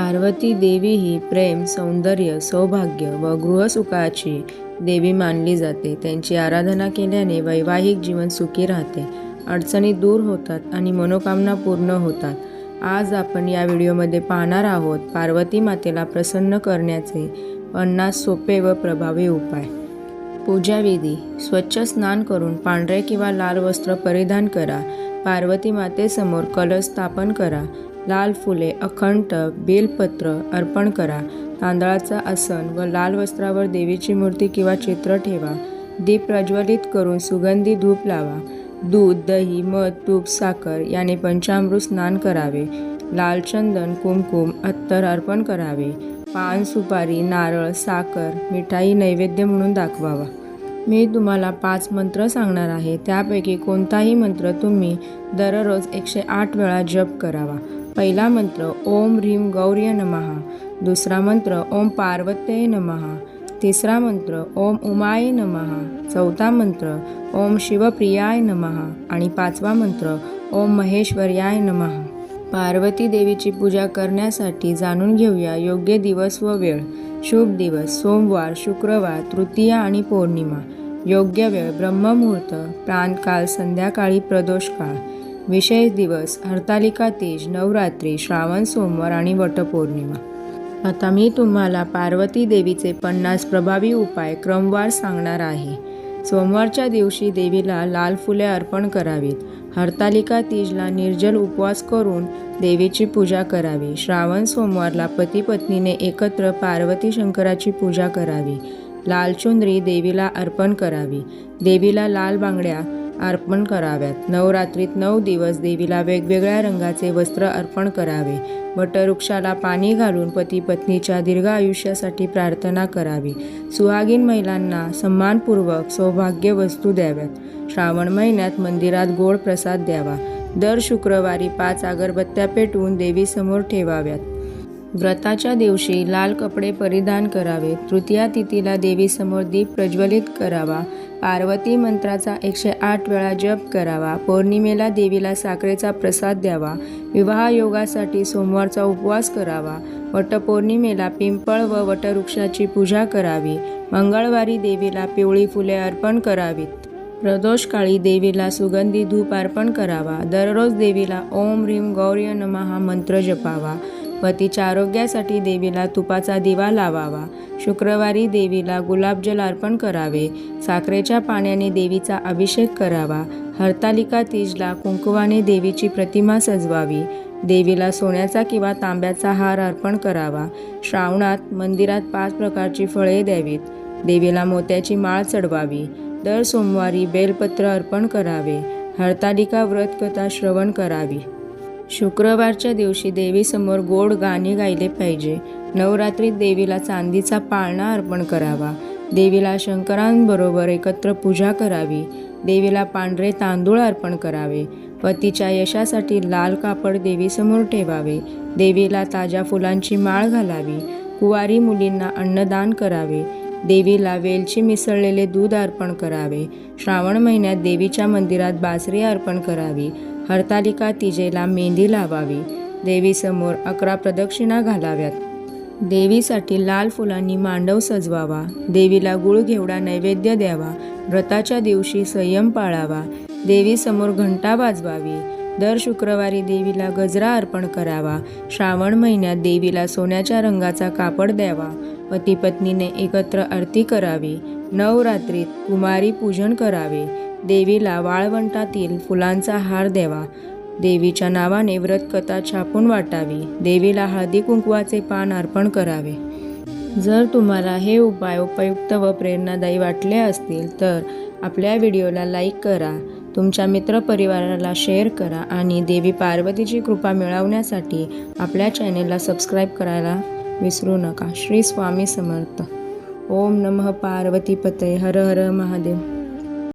पार्वती देवी ही प्रेम सौंदर्य सौभाग्य व गृहसुखाची देवी मानली जाते. त्यांची आराधना केल्याने वैवाहिक जीवन सुखी राहते. अडचणी दूर होतात आणि मनोकामना पूर्ण होतात. आज आपण या व्हिडिओमध्ये पाहणार आहोत पार्वती मातेला प्रसन्न करण्याचे पन्नास सोपे व प्रभावी उपाय. पूजाविधी स्वच्छ स्नान करून पांढरे किंवा लाल वस्त्र परिधान करा. पार्वती मातेसमोर कलश स्थापन करा. लाल फुले अखंड बेलपत्र अर्पण करा. तांदळाचं आसन व लाल वस्त्रावर देवीची मूर्ती किंवा चित्र ठेवा. दीप प्रज्वलित करून सुगंधी धूप लावा. दूध दही मध तूप साखर याने पंचामृत स्नान करावे. लाल चंदन कुमकुम अत्तर अर्पण करावे. पान सुपारी नारळ साखर मिठाई नैवेद्य म्हणून दाखवावा. मी तुम्हाला पाच मंत्र सांगणार आहे. त्यापैकी कोणताही मंत्र तुम्ही दररोज एकशे आठ वेळा जप करावा. पहिला मंत्र ओम ह्रीम गौर्य नमहा दुसरा मंत्र ओम पार्वत्ये नमहा तिसरा मंत्र ओम उमाय नमहा चौथा मंत्र ओम शिवप्रियाय नमहा आणि पाचवा मंत्र ओम महेश्वर्याय नमहा पार्वती देवीची पूजा करण्यासाठी जाणून घेऊया योग्य दिवस व वेळ. शुभ दिवस सोमवार शुक्रवार तृतीया आणि पौर्णिमा. योग्य वेळ ब्रह्ममुहूर्त प्रांतकाल संध्याकाळी प्रदोष काळ विशेष दिवस हरतालिका तीज नवरात्री श्रावण सोमवार आणि वटपौर्णिमा. आता मी तुम्हाला पार्वती देवीचे पन्नास प्रभावी उपाय क्रमवार सांगणार आहे. सोमवारच्या दिवशी देवीला लाल फुले अर्पण करावीत. हरतालिका तीजला निर्जल उपवास करून देवीची पूजा करावी. श्रावण सोमवारला पती पत्नीने एकत्र पार्वती शंकराची पूजा करावी. लाल चुंदरी देवीला अर्पण करावी. देवीला लाल बांगड्या अर्पण कराव्यात. नवरात्रीत नऊ दिवस देवीला वेगवेगळ्या रंगाचे वस्त्र अर्पण करावे. वटवृक्षाला पाणी घालून पती पत्नीच्या दीर्घ आयुष्यासाठी प्रार्थना करावी. सुहागीन महिलांना सन्मानपूर्वक सौभाग्य वस्तू द्याव्यात. श्रावण महिन्यात मंदिरात गोड प्रसाद द्यावा. दर शुक्रवारी पाच अगरबत्त्या पेटवून देवीसमोर ठेवाव्यात. व्रताच्या दिवशी लाल कपडे परिधान करावे. तृतीया तिथीला देवीसमोर दीप प्रज्वलित करावा. पार्वती मंत्राचा एकशे आठ वेळा जप करावा. पौर्णिमेला देवीला साखरेचा प्रसाद द्यावा. विवाह योगासाठी सोमवारचा उपवास करावा. वटपौर्णिमेला पिंपळ व वटवृक्षाची पूजा करावी. मंगळवारी देवीला पिवळी फुले अर्पण करावीत. प्रदोषकाळी देवीला सुगंधी धूप अर्पण करावा. दररोज देवीला ओम ह्रीम गौर्य नमहा मंत्र जपावा. पतीच्या आरोग्यासाठी देवीला तुपाचा दिवा लावावा. शुक्रवारी देवीला गुलाबजल अर्पण करावे. साखरेच्या पाण्याने देवीचा अभिषेक करावा. हरतालिका तीजला कुंकुवाने देवीची प्रतिमा सजवावी. देवीला सोन्याचा किंवा तांब्याचा हार अर्पण करावा. श्रावणात मंदिरात पाच प्रकारची फळे द्यावीत. देवीला मोत्याची माळ चढवावी. दर सोमवारी बेलपत्र अर्पण करावे. हरतालिका व्रतकथा श्रवण करावी. शुक्रवारच्या दिवशी देवीसमोर गोड गाणे गायले पाहिजे. नवरात्रीत देवीला चांदीचा पाळणा अर्पण करावा. देवीला शंकरांबरोबर एकत्र पूजा करावी. देवीला पांढरे तांदूळ अर्पण करावे. पतीच्या यशासाठी लाल कापड देवीसमोर ठेवावे. देवीला ताज्या फुलांची माळ घालावी. कुवारी मुलींना अन्नदान करावे. देवीला वेलची मिसळलेले दूध अर्पण करावे. श्रावण महिन्यात देवीच्या मंदिरात बासरी अर्पण करावी. हरतालिका तिजेला मेहंदी लावावी. देवीसमोर अकरा प्रदक्षिणा घालाव्यात. देवीसाठी लाल फुलांनी मांडव सजवावा. देवीला गुळ घेवडा नैवेद्य द्यावा. व्रताच्या दिवशी संयम पाळावा. देवीसमोर घंटा वाजवावी. दर शुक्रवारी देवीला गजरा अर्पण करावा. श्रावण महिन्यात देवीला सोन्याच्या रंगाचा कापड द्यावा. पती पत्नीने एकत्र आरती करावी. नवरात्रीत कुमारी पूजन करावे. देवीला वाळवंटातील फुलांचा हार द्यावा. देवीच्या नावाने व्रतकथा छापून वाटावी. देवीला हळदी कुंकवाचे पान अर्पण करावे. जर तुम्हाला हे उपाय उपयुक्त व प्रेरणादायी वाटले असतील तर आपल्या व्हिडिओला लाईक करा. तुमच्या मित्रपरिवाराला शेअर करा आणि देवी पार्वतीची कृपा मिळवण्यासाठी आपल्या चॅनेलला सबस्क्राईब करायला विसरू नका. श्री स्वामी समर्थ. ओम नमः पार्वतीपते. हर हर महादेव.